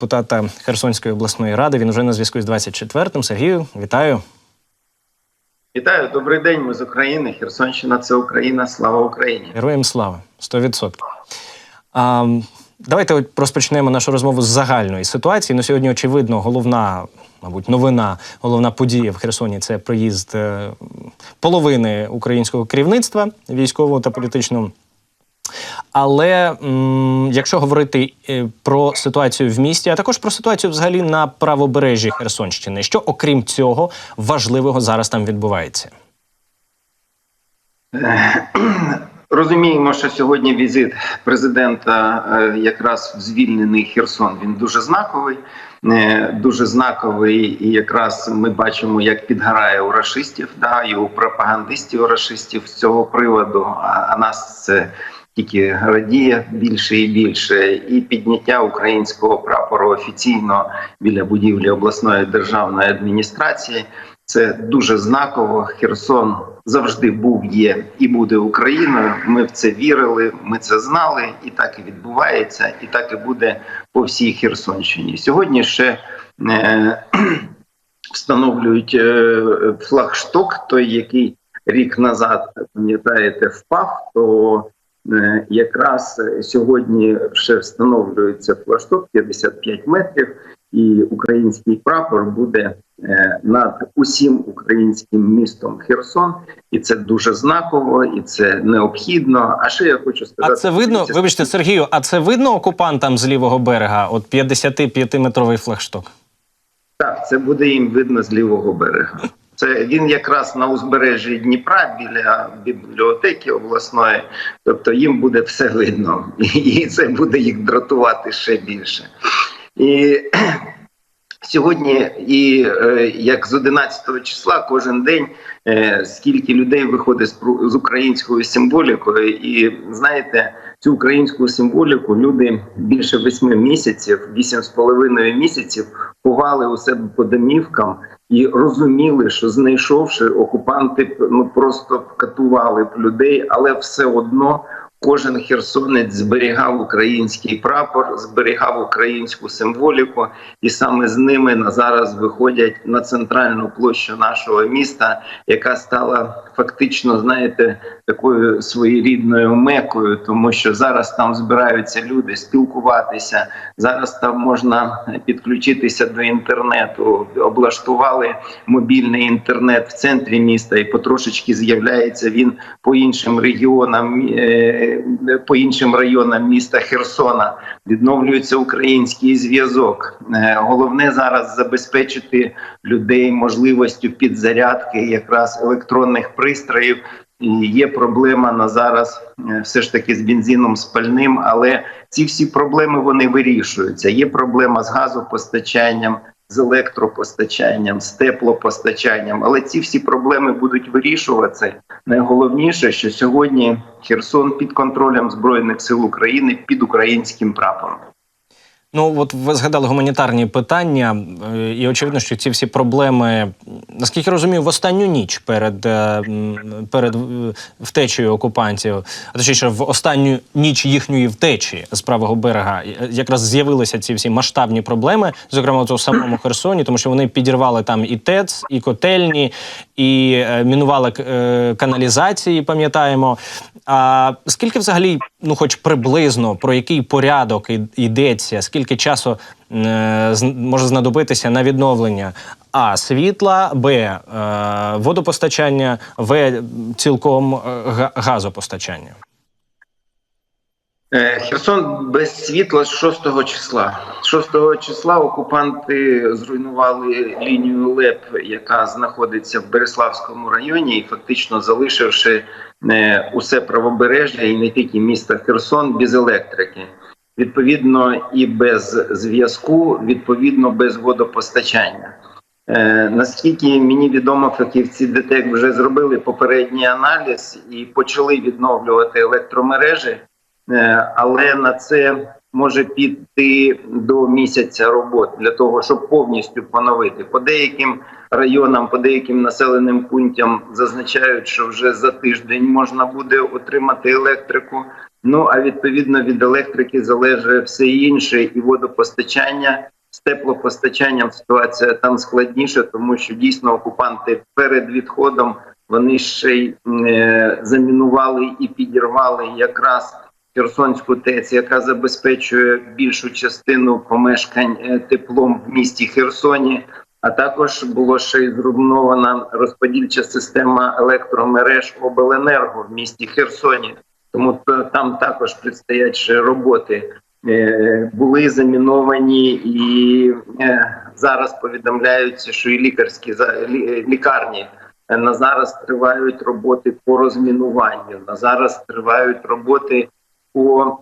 депутата Херсонської обласної ради. Він вже на зв'язку з 24-м. Сергію, вітаю. Вітаю, добрий день. Ми з України. Херсонщина це Україна. Слава Україні. Героям слава 100%. А, давайте розпочнемо нашу розмову з загальної ситуації. Ну, сьогодні, очевидно, головна, мабуть, новина, головна подія в Херсоні це приїзд е, половини українського керівництва військового та політичного. Але якщо говорити е, про ситуацію в місті, а також про ситуацію взагалі на правобережжі Херсонщини, що окрім цього важливого зараз там відбувається? Розуміємо, що сьогодні візит президента е, якраз в звільнений Херсон. Він дуже знаковий, е, дуже знаковий, і якраз ми бачимо, як підгорає у рашистів, да, і у пропагандистів у рашистів з цього приводу. А нас це тільки радіє більше і більше, і підняття українського прапору офіційно біля будівлі обласної державної адміністрації. Це дуже знаково. Херсон завжди був, є і буде Україною. Ми в це вірили, ми це знали, і так і відбувається, і так і буде по всій Херсонщині. Сьогодні ще е, встановлюють е, флагшток, той який рік назад пам'ятаєте впав. То якраз сьогодні ще встановлюється флагшток 55 метрів, і український прапор буде е, над усім українським містом Херсон, і це дуже знаково, і це необхідно. А ще я хочу сказати, А це видно, дивіться, вибачте, Сергію, а це видно окупантам з лівого берега? От 55-метровий флагшток. Так, це буде їм видно з лівого берега. Це він якраз на узбережжі Дніпра біля бібліотеки обласної, тобто їм буде все видно, і це буде їх дратувати ще більше. І сьогодні, і е, як з 11 числа, кожен день е, скільки людей виходить з, українською символікою, і знаєте, цю українську символіку люди більше восьми місяців, вісім з половиною місяців ховали у себе по домівкам і розуміли, що знайшовши окупанти, ну просто катували б людей, але все одно. Кожен херсонець зберігав український прапор, зберігав українську символіку, і саме з ними на зараз виходять на центральну площу нашого міста, яка стала фактично, знаєте, такою своєрідною мекою, тому що зараз там збираються люди спілкуватися. Зараз там можна підключитися до інтернету. Облаштували мобільний інтернет в центрі міста, і потрошечки з'являється він по іншим регіонам, е, по іншим районам міста Херсона. Відновлюється український зв'язок. Е, Головне зараз забезпечити людей можливістю підзарядки якраз електронних пристроїв. Є проблема на зараз е, все ж таки з бензином спальним, але ці всі проблеми вони вирішуються. Є проблема з газопостачанням, з електропостачанням, з теплопостачанням, але ці всі проблеми будуть вирішуватися. Найголовніше, що сьогодні Херсон під контролем збройних сил України під українським прапором. Ну, от ви згадали гуманітарні питання, е, і очевидно, що ці всі проблеми, наскільки розумію, в останню ніч перед, е, перед е, втечею окупантів, а точніше, в останню ніч їхньої втечі з правого берега, якраз з'явилися ці всі масштабні проблеми, зокрема у самому Херсоні, тому що вони підірвали там і ТЕЦ, і котельні, і мінували каналізації, пам'ятаємо. А скільки взагалі, ну хоч приблизно про який порядок йдеться, скільки часу е, може знадобитися на відновлення а світла, б е, водопостачання, в цілком е, газопостачання? Е, Херсон без світла з 6 числа. З 6 числа окупанти зруйнували лінію ЛЕП, яка знаходиться в Береславському районі, і фактично залишивши е, усе правобережжя і не тільки міста Херсон без електрики. Відповідно, і без зв'язку, відповідно, без водопостачання. Е, наскільки мені відомо, фахівці ДТЕК вже зробили попередній аналіз і почали відновлювати електромережі. Е, але на це може піти до місяця робот для того, щоб повністю поновити. По деяким районам, по деяким населеним пунктам зазначають, що вже за тиждень можна буде отримати електрику. Ну а відповідно від електрики залежить все інше, і водопостачання. З теплопостачанням ситуація там складніша, тому що дійсно окупанти перед відходом вони ще й е, замінували і підірвали якраз Херсонську ТЕЦ, яка забезпечує більшу частину помешкань е, теплом в місті Херсоні. А також було ще й зруйнована розподільча система електромереж обленерго в місті Херсоні. Тому там також предстоять ще роботи. Е, Були заміновані і е, зараз повідомляються, що і лікарські лікарні на зараз тривають роботи по розмінуванню. На зараз тривають роботи по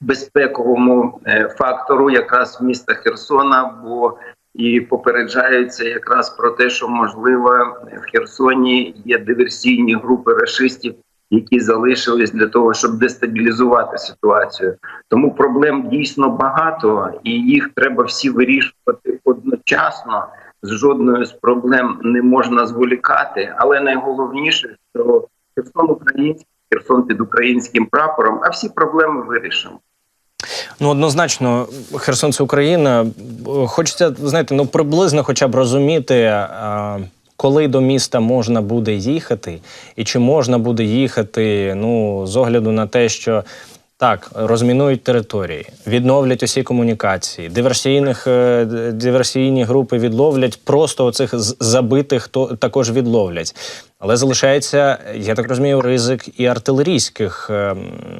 безпековому е, фактору, якраз міста Херсона, бо і попереджаються якраз про те, що можливо в Херсоні є диверсійні групи рашистів, які залишились для того, щоб дестабілізувати ситуацію. Тому проблем дійсно багато, і їх треба всі вирішувати одночасно. З жодною з проблем не можна зволікати, але найголовніше, що Херсон український, Херсон під українським прапором, а всі проблеми вирішимо. Ну, однозначно, Херсон це Україна. Хочеться, знаєте, ну приблизно хоча б розуміти, коли до міста можна буде їхати, і чи можна буде їхати, ну, з огляду на те, що. Так, розмінують території, відновлять усі комунікації, диверсійних е, диверсійні групи відловлять, просто оцих забитих то також відловлять. Але залишається, я так розумію, ризик і артилерійських е,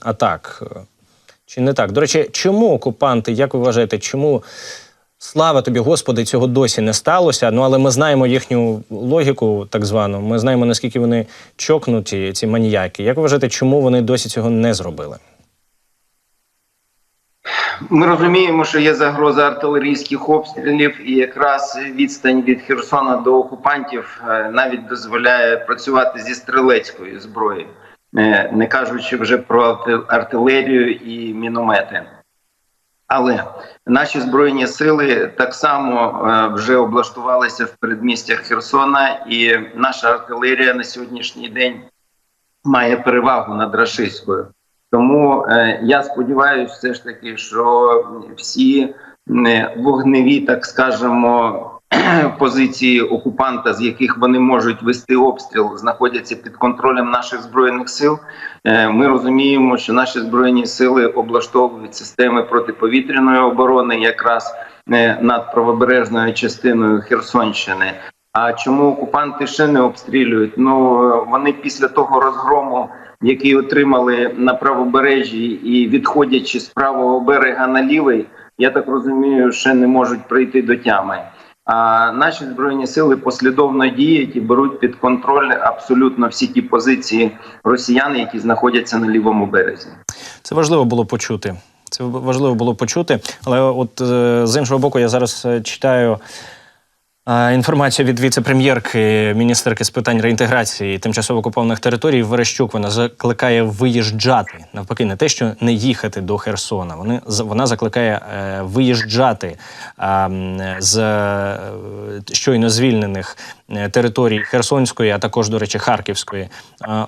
атак. Чи не так? До речі, чому окупанти, як ви вважаєте, чому слава тобі, Господи, цього досі не сталося? Ну але ми знаємо їхню логіку, так звану. Ми знаємо, наскільки вони чокнуті, ці маніяки. Як ви вважаєте, чому вони досі цього не зробили? Ми розуміємо, що є загроза артилерійських обстрілів, і якраз відстань від Херсона до окупантів е, навіть дозволяє працювати зі стрілецькою зброєю, е, не кажучи вже про артилерію і міномети. Але наші збройні сили так само е, вже облаштувалися в передмістях Херсона, і наша артилерія на сьогоднішній день має перевагу над рашистською. Тому е, я сподіваюся, все ж таки, що всі е, вогневі, так скажемо, позиції окупанта, з яких вони можуть вести обстріл, знаходяться під контролем наших збройних сил. Е, ми розуміємо, що наші збройні сили облаштовують системи протиповітряної оборони, якраз е, над правобережною частиною Херсонщини. А чому окупанти ще не обстрілюють? Ну вони після того розгрому, який отримали на правобережжі, і відходячи з правого берега на лівий, я так розумію, ще не можуть прийти до тями. А наші збройні сили послідовно діють і беруть під контроль абсолютно всі ті позиції росіян, які знаходяться на лівому березі. Це важливо було почути. Це важливо було почути. Але от е, з іншого боку, я зараз е, читаю інформацію від віце-прем'єрки, міністерки з питань реінтеграції тимчасово окупованих територій Верещук. Вона закликає виїжджати навпаки, не те, що не їхати до Херсона. Вони вона закликає е, виїжджати з е, щойно звільнених е, територій Херсонської, а також, до речі, Харківської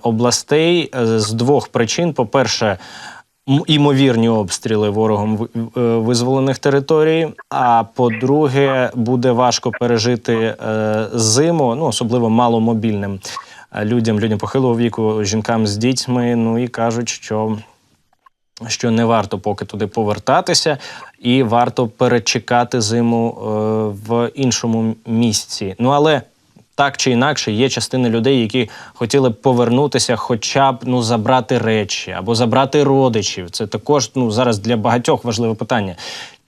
областей з двох причин: по-перше, м- імовірні обстріли ворогом е, визволених територій. А по-друге, буде важко пережити е, зиму, ну особливо маломобільним е, людям, людям похилого віку, жінкам з дітьми. Ну і кажуть, що. Що не варто поки туди повертатися, і варто перечекати зиму е, в іншому місці. Ну але так чи інакше, є частини людей, які хотіли б повернутися, хоча б ну забрати речі або забрати родичів. Це також ну зараз для багатьох важливе питання.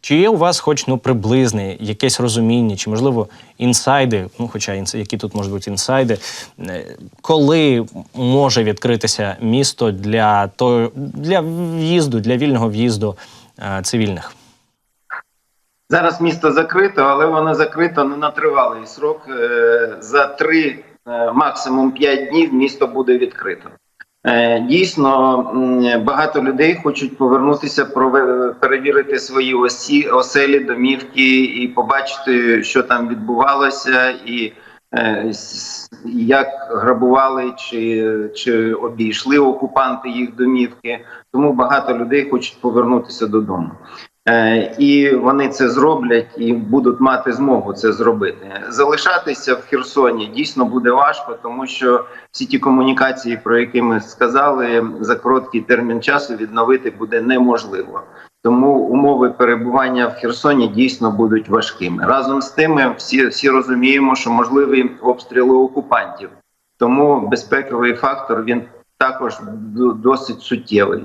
Чи є у вас, хоч ну приблизне якесь розуміння, чи можливо інсайди? Ну, хоча інс- які тут можуть бути інсайди, е, коли може відкритися місто для того для в'їзду, для вільного в'їзду е, цивільних? Зараз місто закрито, але воно закрито не на тривалий срок. Е, За три, е, максимум п'ять днів місто буде відкрито. Е, Дійсно, багато людей хочуть повернутися, перевірити свої осі, оселі, домівки і побачити, що там відбувалося, і як грабували чи, чи обійшли окупанти їх домівки. Тому багато людей хочуть повернутися додому. Е, І вони це зроблять і будуть мати змогу це зробити. Залишатися в Херсоні дійсно буде важко, тому що всі ті комунікації, про які ми сказали, за короткий термін часу відновити буде неможливо. Тому умови перебування в Херсоні дійсно будуть важкими. Разом з тим, всі, всі розуміємо, що можливі обстріли окупантів. Тому безпековий фактор він також досить суттєвий.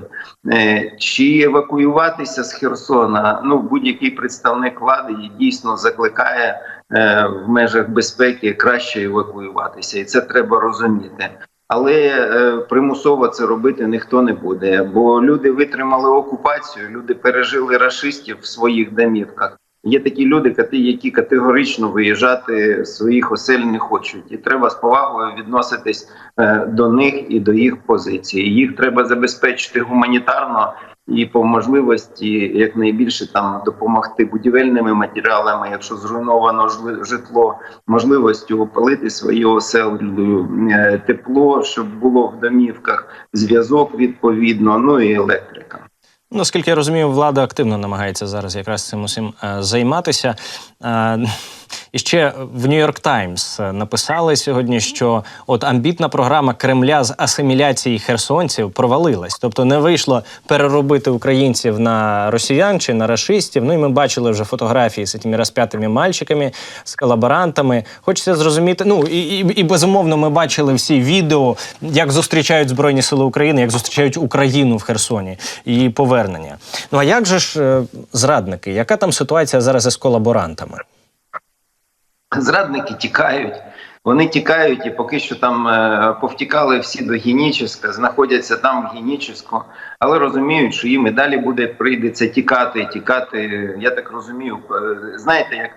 Е, Чи евакуюватися з Херсона? Ну будь-який представник влади дійсно закликає е, в межах безпеки краще евакуюватися, і це треба розуміти. Але е, примусово це робити ніхто не буде, бо люди витримали окупацію, люди пережили рашистів в своїх домівках. Є такі люди, які категорично виїжджати з своїх осель не хочуть, і треба з повагою відноситись е, до них і до їх позицій. Їх треба забезпечити гуманітарно і по можливості якнайбільше там допомогти будівельними матеріалами, якщо зруйновано житло, можливістю опалити свої оселі, е, тепло, щоб було в домівках, зв'язок відповідно, ну і електрика. Наскільки я розумію, влада активно намагається зараз якраз цим усім е, займатися. І ще в Нью-Йорк Таймс написали сьогодні, що от амбітна програма Кремля з асиміляції херсонців провалилась. Тобто не вийшло переробити українців на росіян чи на рашистів. Ну і ми бачили вже фотографії з цими розп'ятими мальчиками, з колаборантами. Хочеться зрозуміти. Ну і, і, і безумовно, ми бачили всі відео, як зустрічають Збройні Сили України, як зустрічають Україну в Херсоні і повернення. Ну а як же ж е, зрадники? Яка там ситуація зараз із колаборантами? Зрадники тікають. Вони тікають і поки що там е, повтікали всі до Геніческа, знаходяться там в Геніческу, але розуміють, що їм і далі буде прийдеться тікати, тікати. Я так розумію. е, Знаєте, як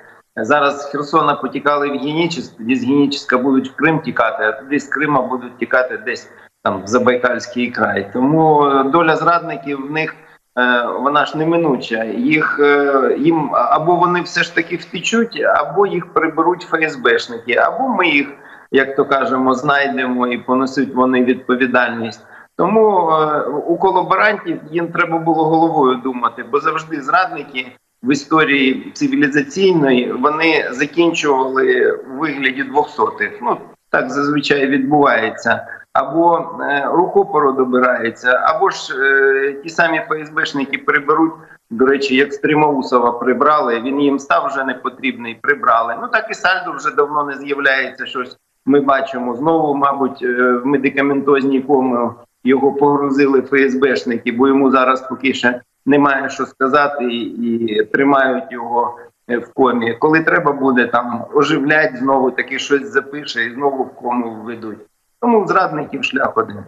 зараз з Херсона потікали в Геніческ, тоді з Геніческа будуть в Крим тікати, а тоді з Крима будуть тікати десь там в Забайкальський край. Тому е, доля зрадників в них. Е, Вона ж неминуча. Їх е, їм або вони все ж таки втечуть, або їх приберуть ФСБшники, або ми їх, як то кажемо, знайдемо і понесуть вони відповідальність. Тому е, у колаборантів їм треба було головою думати, бо завжди зрадники в історії цивілізаційної вони закінчували у вигляді двохсотих. Ну так зазвичай відбувається. Або е, рукопору добирається, або ж е, ті самі ФСБшники приберуть. До речі, як Стримоусова прибрали, він їм став вже не потрібний, прибрали. Ну так і сальдо вже давно не з'являється щось. Ми бачимо знову, мабуть, е, в медикаментозній комі його погрузили ФСБшники, бо йому зараз поки ще немає що сказати, і, і тримають його в комі. Коли треба буде там оживлять, знову таки щось запише і знову в кому введуть. Тому зрадників шлях один.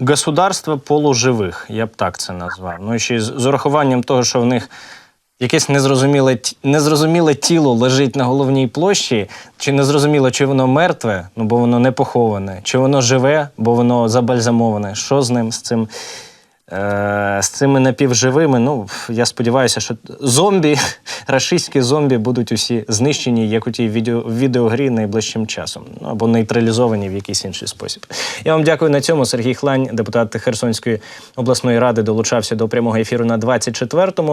Государство полуживих, я б так це назвав. Ну ще з урахуванням того, що в них якесь незрозуміле, незрозуміле тіло лежить на головній площі, чи незрозуміло, чи воно мертве, ну бо воно не поховане, чи воно живе, бо воно забальзамоване. Що з ним, з цим? Е, з цими напівживими, ну я сподіваюся, що зомбі, рашистські зомбі будуть усі знищені, як у тій відео, відеогрі найближчим часом, ну або нейтралізовані в якийсь інший спосіб. Я вам дякую на цьому. Сергій Хлань, депутат Херсонської обласної ради, долучався до прямого ефіру на 24-му.